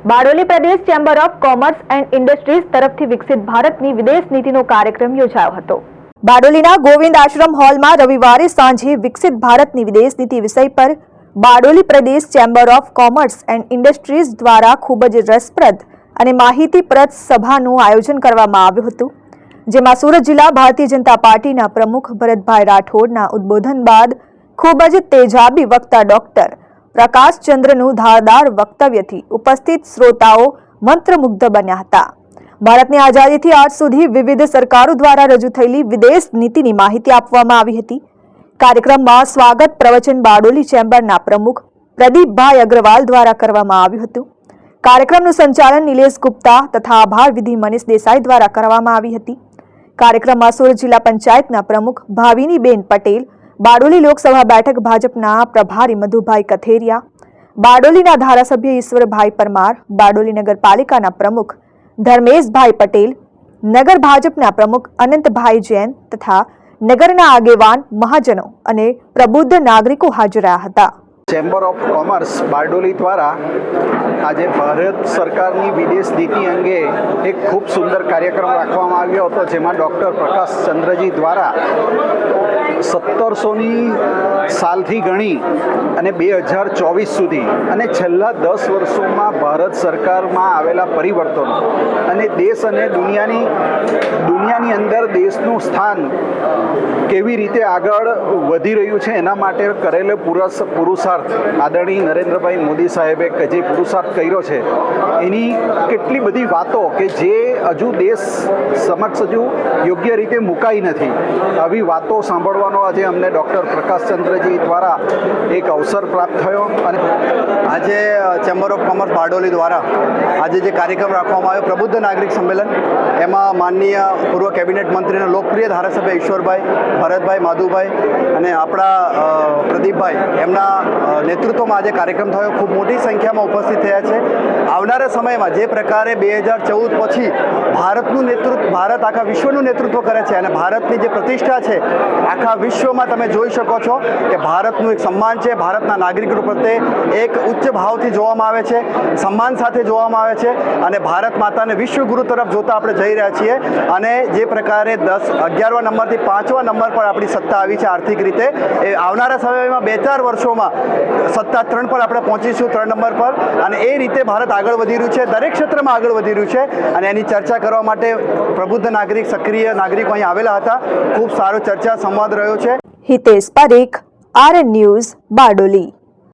Bardoli Pradesh chamber of commerce and industries તરફથી વિકસિત ભારતની વિદેશ નીતિનો કાર્યક્રમ યોજાયો હતો. બારડોલીના ગોવિંદ આશ્રમ હોલમાં રવિવારે સાંજે વિકસિત ભારતની વિદેશ નીતિ વિષય પર બારડોલી પ્રદેશ chamber of commerce and industries દ્વારા ખૂબ જ રસપ્રદ અને માહિતીપ્રદ સભાનું આયોજન કરવામાં આવ્યું હતું, જેમાં સુરત જિલ્લા ભારતીય જનતા પાર્ટીના પ્રમુખ ભરતભાઈ રાઠોડના ઉદ્બોધન બાદ ખૂબ જ તેજાબી વક્તા ડોક્ટર પ્રકાશચંદ્રનું ધારદાર વક્તવ્યથી ઉપસ્થિત શ્રોતાઓ મંત્રમુગ્ધ બન્યા હતા. ભારતની આઝાદીથી આજ સુધી વિવિધ સરકારો દ્વારા રજૂ થયેલી વિદેશ નીતિની માહિતી આપવામાં આવી હતી. કાર્યક્રમમાં સ્વાગત પ્રવચન બારડોલી ચેમ્બરના પ્રમુખ પ્રદીપભાઈ અગ્રવાલ દ્વારા કરવામાં આવ્યું હતું. કાર્યક્રમનું સંચાલન નિલેશ ગુપ્તા તથા આભાર વિધિ મનીષ દેસાઈ દ્વારા કરવામાં આવી હતી. કાર્યક્રમમાં સુરત જિલ્લા પંચાયતના પ્રમુખ ભાવિનીબેન પટેલ બારડોલી લોકસભા બેઠક ભાજપના પ્રભારી મધુભાઈ કથેરિયા, બારડોલીના ધારાસભ્ય ઈશ્વરભાઈ પરમાર, બારડોલી નગરપાલિકાના પ્રમુખ ધર્મેશભાઈ પટેલ, નગર ભાજપના પ્રમુખ અનંતભાઈ જૈન તથા નગરના આગેવાન મહાજનો અને પ્રબુદ્ધ નાગરિકો હાજર હતા. ચેમ્બર ઓફ કોમર્સ બારડોલી દ્વારા આજે ભારત સરકારની વિદેશ નીતિ અંગે એક ખૂબ સુંદર કાર્યક્રમ રાખવામાં આવ્યો હતો, જેમાં ડૉક્ટર પ્રકાશ ચંદ્રજી દ્વારા સત્તરસોની સાલથી ગણી અને બે હજાર ચોવીસ સુધી. અને છેલ્લા દસ વર્ષોમાં ભારત સરકારમાં આવેલા પરિવર્તનો અને દેશ અને દુનિયાની દુનિયાની અંદર દેશનું સ્થાન કેવી રીતે આગળ વધી રહ્યું છે એના માટે કરેલો પુરસ પુરુષાર્થ આદરણીય નરેન્દ્રભાઈ મોદી સાહેબે કે જે પુરુષાર્થ કર્યો છે, એની કેટલી બધી વાતો કે જે હજુ દેશ સમક્ષ હજુ યોગ્ય રીતે મુકાઈ નથી. આવી વાતો સાંભળવાનો આજે અમને ડૉક્ટર પ્રકાશચંદ્રજી દ્વારા એક અવસર પ્રાપ્ત થયો અને આજે ચેમ્બર ઓફ કોમર્સ બારડોલી દ્વારા આજે જે કાર્યક્રમ રાખવામાં આવ્યો, પ્રબુદ્ધ નાગરિક સંમેલન, એમાં માનનીય પૂર્વ કેબિનેટ મંત્રીના લોકપ્રિય ધારાસભ્ય ઈશ્વરભાઈ, ભરતભાઈ, માધુભાઈ અને આપણા પ્રદીપભાઈ. એમના નેતૃત્વમાં આજે કાર્યક્રમ થયો. ખૂબ મોટી સંખ્યામાં ઉપસ્થિત થયા છે. આવનારા સમયમાં જે પ્રકારે બે હજાર ચૌદ પછી ભારતનું નેતૃત્વ, ભારત આખા વિશ્વનું નેતૃત્વ કરે છે અને ભારતની જે પ્રતિષ્ઠા છે, આખા વિશ્વમાં તમે જોઈ શકો છો કે ભારતનું એક સન્માન છે. ભારતના નાગરિકો પ્રત્યે એક ઉચ્ચ ભાવથી જોવામાં આવે છે, સન્માન સાથે જોવામાં આવે છે અને ભારત માતાને વિશ્વગુરુ તરફ જોતા આપણે જઈ રહ્યા છીએ. અને જે પ્રકારે દસ, અગિયારમા નંબરથી પાંચમા નંબર પર આપણી સત્તા આવી છે આર્થિક રીતે. એ આવનારા સમયમાં બે ચાર વર્ષોમાં સત્તા ત્રણ પર આપણે પહોંચીશું, ત્રણ નંબર પર. અને એ રીતે ભારત આગળ વધી રહ્યું છે, દરેક ક્ષેત્રમાં આગળ વધી રહ્યું છે. અને એની ચર્ચા કરવા માટે પ્રબુદ્ધ નાગરિક, સક્રિય નાગરિકો અહીં આવેલા હતા. ખૂબ સારો ચર્ચા, સંવાદ રહ્યો છે. Hitesh Parekh R news, Bardoli.